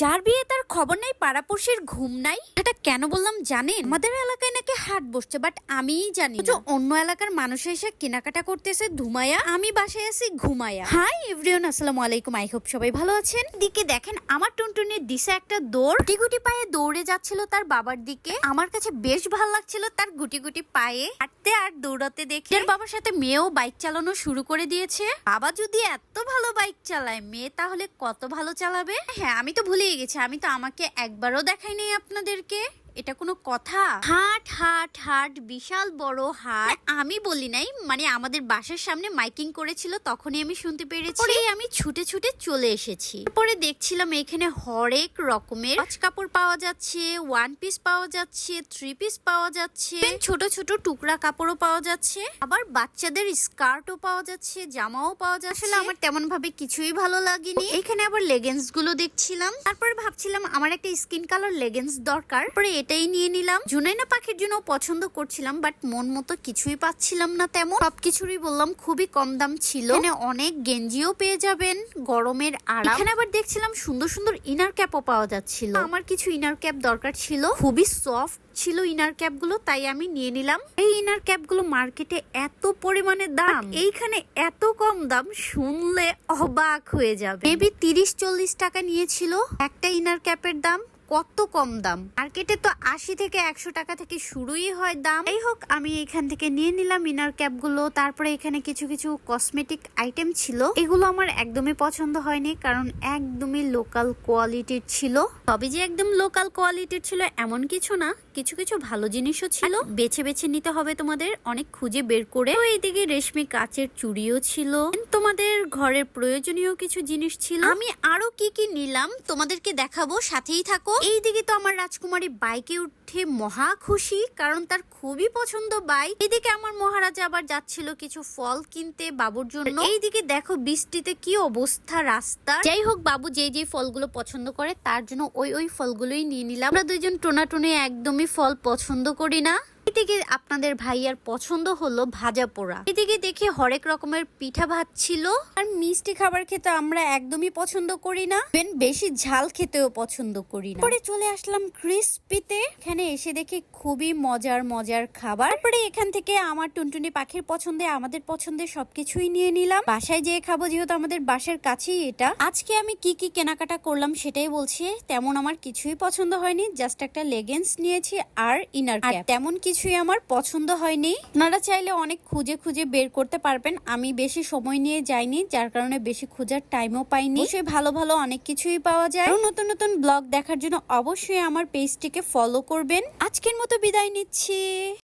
যার বিয়ে তার খবর নাই, পাড়াপড়শির ঘুম নাই এটা কেন বললাম জানেন? আমাদের এলাকায় নাকি হাট বসছে বাট আমিই জানি না। অন্য এলাকার মানুষ এসে কেনাকাটা করতেছে ধুমায়া, আমি বাসায় আছি ঘুমায়া। হাই এভরিওন আসসালামু আলাইকুম আই হোপ সবাই ভালো আছেন। দিকে দেখেন, আমার টুনটুনির দিশে একটা দৌড়। গুটি গুটি পায়ে দৌড়ে যাচ্ছিল তার বাবার দিকে। আমার কাছে বেশ ভালো লাগছিল তার গুটি গুটি পায়ে। হাঁটতে আর দৌড়াতে দেখে এর বাবার সাথে মেয়েও বাইক চালানো শুরু করে দিয়েছে। বাবা যদি এত ভালো বাইক চালায়, মেয়ে তাহলে কত ভালো চালাবে? হ্যাঁ আমি তো ভুলেই গেছি। আমি তো আমাকে একবারও দেখাইনি আপনাদেরকে। এটা কোনো কথা? হাট হাট। হাট বিশাল বড় হাট। আমি বলি নাই মানে আমাদের বাসার সামনে মাইকিং করেছিল তখনই আমি শুনতে পেরেছি। পরে আমি ছুটে ছুটে চলে এসেছি। পরে দেখছিলাম এখানে হরেক রকমের কাপড় পাওয়া যাচ্ছে ওয়ান পিস পাওয়া যাচ্ছে থ্রি পিস পাওয়া যাচ্ছে। ছোট ছোট টুকরা কাপড়ও পাওয়া যাচ্ছে। আবার বাচ্চাদের স্কার্টও পাওয়া যাচ্ছে জামাও পাওয়া যাচ্ছে। আসলে আমার তেমন ভাবে কিছুই ভালো লাগেনি। এখানে আবার লেগেন্সগুলো দেখছিলাম। তারপরে ভাবছিলাম আমার একটা স্কিন কালার লেগেন্স দরকার। পরে এটাই নিয়ে নিলাম। জুনাইনা পাখির জন্য পছন্দ করছিলাম বাট মন মতো কিছুই পাচ্ছিলাম না তেমন। সবকিছুরই বললাম, খুবই কম দাম ছিল। এখানে অনেক গেঞ্জিও পেয়ে যাবেন, গরমের আরাম। এখানে আবার দেখছিলাম সুন্দর সুন্দর ইনার ক্যাপও পাওয়া যাচ্ছিল। আমার কিছু ইনার ক্যাপ দরকার ছিল। খুবই সফট ছিল ইনার ক্যাপগুলো, তাই আমি নিয়ে নিলাম। এই ইনার ক্যাপগুলো মার্কেটে এত পরিমাণে দাম। এইখানে এত কম দাম শুনলে অবাক হয়ে যাবে। মেবি তিরিশ চল্লিশ টাকা নিয়েছিল একটা ইনার ক্যাপের দাম। কত কম দাম? মার্কেটে তো আশি থেকে একশো টাকা থেকে শুরুই হয় দাম। যাই হোক, আমি এখান থেকে নিয়ে নিলাম ইনার ক্যাপগুলো তারপরে এখানে কিছু কিছু কসমেটিক আইটেম ছিল। এগুলো আমার একদমই পছন্দ হয়নি, কারণ একদমই লোকাল কোয়ালিটির ছিল। তবে যে একদম লোকাল কোয়ালিটির ছিল এমন কিছু না কিছু কিছু ভালো জিনিসও ছিল। বেছে বেছে নিতে হবে তোমাদের। অনেক খুঁজে বের করে। তো এইদিকে রেশমি কাচের চুড়িও ছিল। তোমাদের ঘরের প্রয়োজনীয় কিছু জিনিস ছিল। আমি আরও কি কি নিলাম তোমাদেরকে দেখাবো সাথেই থাকো। এইদিকে তো আমার রাজকুমারী বাইকে উঠে মহা খুশি কারণ তার খুবই পছন্দ বাইক। এদিকে আমার মহারাজা আবার যাচ্ছিল কিছু ফল কিনতে বাবুর জন্য। এইদিকে দেখো বৃষ্টিতে কি অবস্থা রাস্তা। যাই হোক বাবু যে যে ফলগুলো পছন্দ করে তার জন্য ওই ওই ফলগুলোই নিয়ে নিলাম। আমরা দুইজন টোনা টোনে একদমই ফল পছন্দ করি না? এদিকে আপনাদের ভাইয়ার পছন্দ হলো ভাজা পোড়া। এদিকে দেখে হরেক রকমের পিঠা ভাত ছিল। আর মিষ্টি খাবার খেতে আমরা একদমই পছন্দ করি না। বেশি ঝাল খেতেও পছন্দ করি না। পরে চলে আসলাম ক্রিসপিতে এখানে এসে দেখে খুবই মজার মজার খাবার। পরে এখান থেকে আমার টুনটুনি পাখির পছন্দে আমাদের পছন্দের সবকিছুই নিয়ে নিলাম। বাসায় যেয়ে খাব যেহেতু আমাদের বাসার কাছেই এটা। আজকে আমি কি কি কেনাকাটা করলাম সেটাই বলছি। তেমন আমার কিছুই পছন্দ হয়নি। জাস্ট একটা লেগেন্স নিয়েছি আর ইনার ক্যাপ তেমন কিছুই আমার পছন্দ হয়নি। আপনারা চাইলে অনেক খুঁজে খুঁজে বের করতে পারবেন। আমি বেশি সময় নিয়ে যাইনি, যার কারণে বেশি খোঁজার টাইমও পাইনি। সে ভালো ভালো অনেক কিছুই পাওয়া যায়। নতুন নতুন ব্লগ দেখার জন্য অবশ্যই আমার পেজটিকে ফলো করবেন। আজকের মতো বিদায় নিচ্ছি।